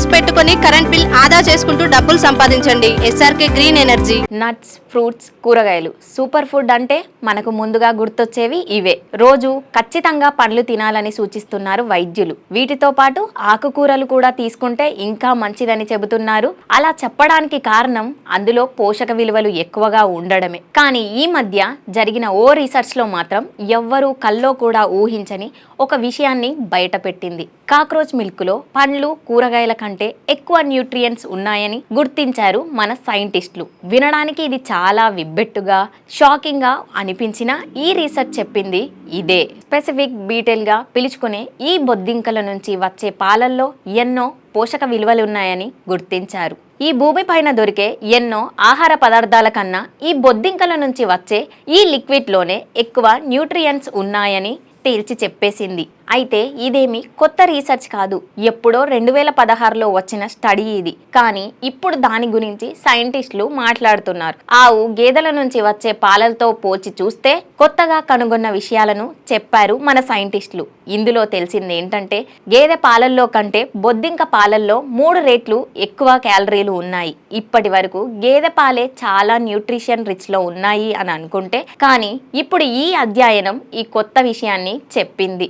Cells పెట్టుకొని current bill ఆదా చేసుకుంటూ డబ్బులు సంపాదించండి. SRK green energy. Nuts fruits కూరగాయలు. సూపర్ ఫుడ్ అంటే మనకు ముందుగా గుర్తొచ్చేవి ఇవే. రోజు ఖచ్చితంగా పండ్లు తినాలని సూచిస్తున్నారు వైద్యులు. వీటితో పాటు ఆకుకూరలు కూడా తీసుకుంటే ఇంకా మంచిదని చెబుతున్నారు. అలా చెప్పడానికి కారణం అందులో పోషక విలువలు ఎక్కువగా ఉండడమే. కానీ ఈ మధ్య జరిగిన ఓ రీసెర్చ్లో మాత్రం ఎవ్వరూ కల్లో కూడా ఊహించని ఒక విషయాన్ని బయటపెట్టింది. కాక్రోచ్ మిల్క్లో పండ్లు కూరగాయల కంటే ఎక్కువ న్యూట్రియంట్స్ ఉన్నాయని గుర్తించారు మన సైంటిస్టులు వినడానికి ఇది చాలా విబ్బెట్టుగా షాకింగ్గా అనిపించిన ఈ రీసెర్చ్ చెప్పింది ఇదే. స్పెసిఫిక్ బీటెల్గా పిలుచుకునే ఈ బొద్దింకల నుంచి వచ్చే పాలల్లో ఎన్నో పోషక విలువలు ఉన్నాయని గుర్తించారు. ఈ భూమి పైన దొరికే ఎన్నో ఆహార పదార్థాల కన్నా ఈ బొద్దింకల నుంచి వచ్చే ఈ లిక్విడ్లోనే ఎక్కువ న్యూట్రియంట్స్ ఉన్నాయని తేల్చి చెప్పేసింది. అయితే ఇదేమి కొత్త రీసెర్చ్ కాదు. ఎప్పుడో రెండు వేల పదహారులో వచ్చిన స్టడీ ఇది. కానీ ఇప్పుడు దాని గురించి సైంటిస్టులు మాట్లాడుతున్నారు. ఆవు గేదెల నుంచి వచ్చే పాలలతో పోల్చి చూస్తే కొత్తగా కనుగొన్న విషయాలను చెప్పారు మన సైంటిస్టులు. ఇందులో తెలిసింది ఏంటంటే గేదె పాలల్లో కంటే బొద్దింక పాలల్లో మూడు రేట్లు ఎక్కువ క్యాలరీలు ఉన్నాయి. ఇప్పటి వరకు గేదె పాలే చాలా న్యూట్రిషన్ రిచ్లో ఉన్నాయి అని అనుకుంటే కానీ ఇప్పుడు ఈ అధ్యయనం ఈ కొత్త విషయాన్ని చెప్పింది.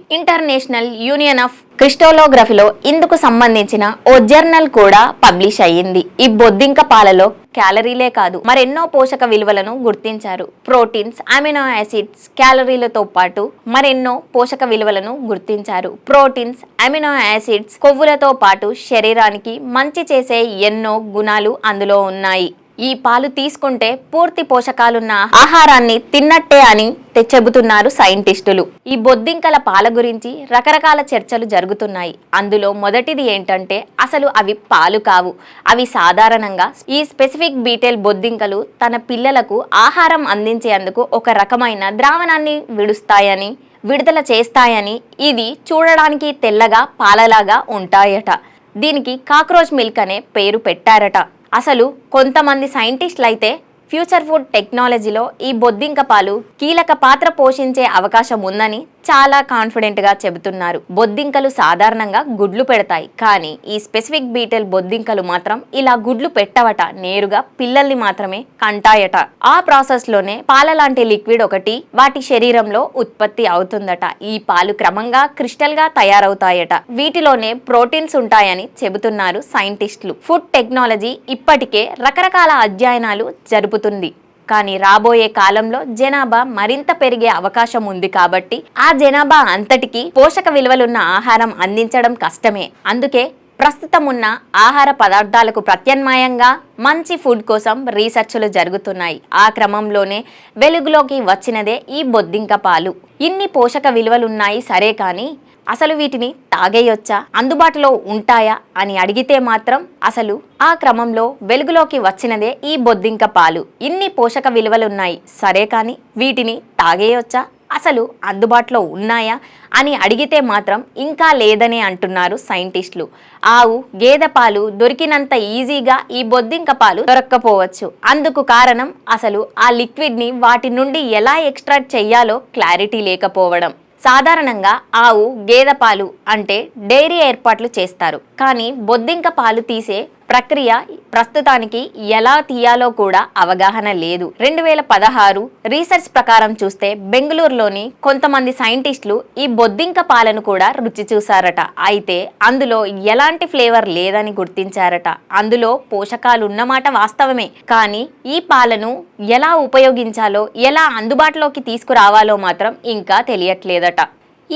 ఇంటర్నేషనల్ యూనియన్ ఆఫ్ క్రిస్టోలోగ్రఫీలో ఇందుకు సంబంధించిన ఓ జర్నల్ కూడా పబ్లిష్ అయ్యింది. ఈ బొద్దింక పాలలో క్యాలరీలే కాదు మరెన్నో పోషక విలువలను గుర్తించారు. ప్రోటీన్స్ అమినో యాసిడ్స్ క్యాలరీలతో పాటు మరెన్నో పోషక విలువలను గుర్తించారు. ప్రోటీన్స్ అమినో యాసిడ్స్ కొవ్వులతో పాటు శరీరానికి మంచి చేసే ఎన్నో గుణాలు అందులో ఉన్నాయి. ఈ పాలు తీసుకుంటే పూర్తి పోషకాలున్న ఆహారాన్ని తిన్నట్టే అని తె- చెబుతున్నారు సైంటిస్టులు. ఈ బొద్దింకల పాల గురించి రకరకాల చర్చలు జరుగుతున్నాయి. అందులో మొదటిది ఏంటంటే అసలు అవి పాలు కావు. అవి సాధారణంగా ఈ స్పెసిఫిక్ బీటెల్ బొద్దింకలు తన పిల్లలకు ఆహారం అందించేందుకు ఒక రకమైన ద్రావణాన్ని విడుస్తాయని విడుదల చేస్తాయని ఇది చూడడానికి తెల్లగా పాలలాగా ఉంటాయట. దీనికి కాక్రోచ్ మిల్క్ అనే పేరు పెట్టారట. అసలు కొంతమంది సైంటిస్టులు అయితే ఫ్యూచర్ ఫుడ్ టెక్నాలజీలో ఈ బొద్దింక పాలు కీలక పాత్ర పోషించే అవకాశం ఉందని చాలా కాన్ఫిడెంట్గా చెబుతున్నారు. బొద్దింకలు సాధారణంగా గుడ్లు పెడతాయి. కానీ ఈ స్పెసిఫిక్ బీటెల్ బొద్దింకలు మాత్రం ఇలా గుడ్లు పెట్టవట. నేరుగా పిల్లల్ని మాత్రమే కంటాయట. ఆ ప్రాసెస్లోనే పాల లాంటి లిక్విడ్ ఒకటి వాటి శరీరంలో ఉత్పత్తి అవుతుందట. ఈ పాలు క్రమంగా క్రిస్టల్గా తయారవుతాయట. వీటిలోనే ప్రోటీన్స్ ఉంటాయని చెబుతున్నారు సైంటిస్టులు. ఫుడ్ టెక్నాలజీ ఇప్పటికే రకరకాల అధ్యయనాలు జరుపుతుంది. కానీ రాబోయే కాలంలో జనాభా మరింత పెరిగే అవకాశం ఉంది కాబట్టి ఆ జనాభా అంతటికి పోషక విలువలున్న ఆహారం అందించడం కష్టమే. అందుకే ప్రస్తుతం ఉన్న ఆహార పదార్థాలకు ప్రత్యామ్నాయంగా మంచి ఫుడ్ కోసం రీసెర్చ్లు జరుగుతున్నాయి. ఆ క్రమంలోనే వెలుగులోకి వచ్చినదే ఈ బొద్దింక పాలు. ఇన్ని పోషక విలువలున్నాయి సరే కానీ అసలు వీటిని తాగేయొచ్చా? అందుబాటులో ఉంటాయా? అని అడిగితే మాత్రం అసలు ఆ క్రమంలో వెలుగులోకి వచ్చినదే ఈ బొద్దింక పాలు. ఇన్ని పోషక విలువలున్నాయి. సరే కానీ వీటిని తాగేయొచ్చా? అసలు అందుబాటులో ఉన్నాయా? అని అడిగితే మాత్రం ఇంకా లేదనే అంటున్నారు సైంటిస్టులు. ఆవు గేదె పాలు దొరికినంత ఈజీగా ఈ బొద్దింక పాలు దొరక్కపోవచ్చు. అందుకు కారణం అసలు ఆ లిక్విడ్ని వాటి నుండి ఎలా ఎక్స్ట్రాక్ట్ చేయాలో క్లారిటీ లేకపోవడం. సాధారణంగా ఆవు గేదె పాలు అంటే డైరీ ఏర్పాట్లు చేస్తారు. కానీ బొద్దింక పాలు తీసే ప్రక్రియ ప్రస్తుతానికి ఎలా తీయాలో కూడా అవగాహన లేదు. రెండు వేల పదహారు రీసెర్చ్ ప్రకారం చూస్తే బెంగళూరులోని కొంతమంది సైంటిస్టులు ఈ బొద్దింక పాలను కూడా రుచి చూశారట. అయితే అందులో ఎలాంటి ఫ్లేవర్ లేదని గుర్తించారట. అందులో పోషకాలు ఉన్నమాట వాస్తవమే. కానీ ఈ పాలను ఎలా ఉపయోగించాలో ఎలా అందుబాటులోకి తీసుకురావాలో మాత్రం ఇంకా తెలియట్లేదట.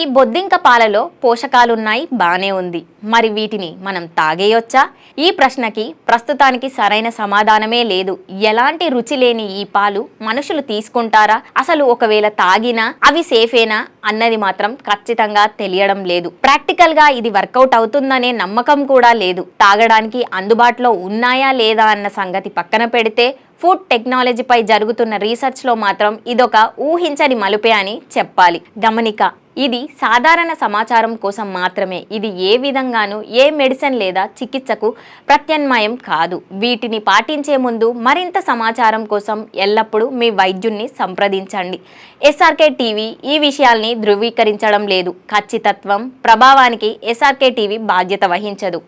ఈ బొద్దింక పాలలో పోషకాలున్నాయి బానే ఉంది. మరి వీటిని మనం తాగేయొచ్చా? ఈ ప్రశ్నకి ప్రస్తుతానికి సరైన సమాధానమే లేదు. ఎలాంటి రుచి లేని ఈ పాలు మనుషులు తీసుకుంటారా? అసలు ఒకవేళ తాగినా అవి సేఫేనా? అన్నది మాత్రం ఖచ్చితంగా తెలియడం లేదు. ప్రాక్టికల్గా ఇది వర్కౌట్ అవుతుందనే నమ్మకం కూడా లేదు. తాగడానికి అందుబాటులో ఉన్నాయా లేదా అన్న సంగతి పక్కన పెడితే ఫుడ్ టెక్నాలజీపై జరుగుతున్న రీసెర్చ్లో మాత్రం ఇదొక ఊహించని మలుపే అని చెప్పాలి. గమనిక ఇది సాధారణ సమాచారం కోసం మాత్రమే. ఇది ఏ విధంగానూ ఏ మెడిసిన్ లేదా చికిత్సకు ప్రత్యామ్నాయం కాదు. వీటిని పాటించే ముందు మరింత సమాచారం కోసం ఎల్లప్పుడూ మీ వైద్యుణ్ణి సంప్రదించండి. ఎస్ఆర్కే టీవీ ఈ విషయాల్ని ధృవీకరించడం లేదు. ఖచ్చితత్వం ప్రభావానికి ఎస్ఆర్కే టీవీ బాధ్యత వహించదు.